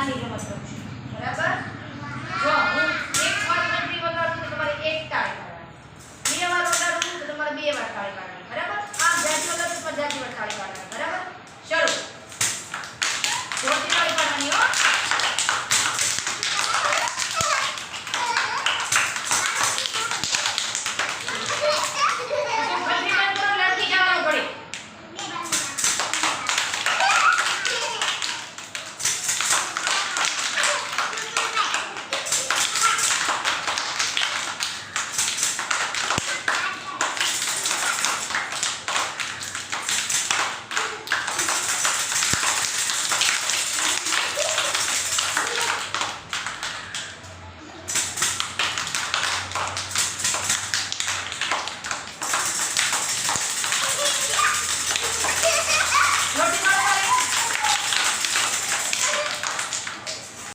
આ સિલેબસ કરું છું બરાબર? જો, હું એક વાર ગણતરી વગાડું તો તમારે એક તાળી પાડવાની બે વાર વગાડું તો તમારે બે વાર તાળી પાડવાની બરાબર? આમ જાતિ વગાડું તો જાતિ વાર તાળી પાડવાની Notice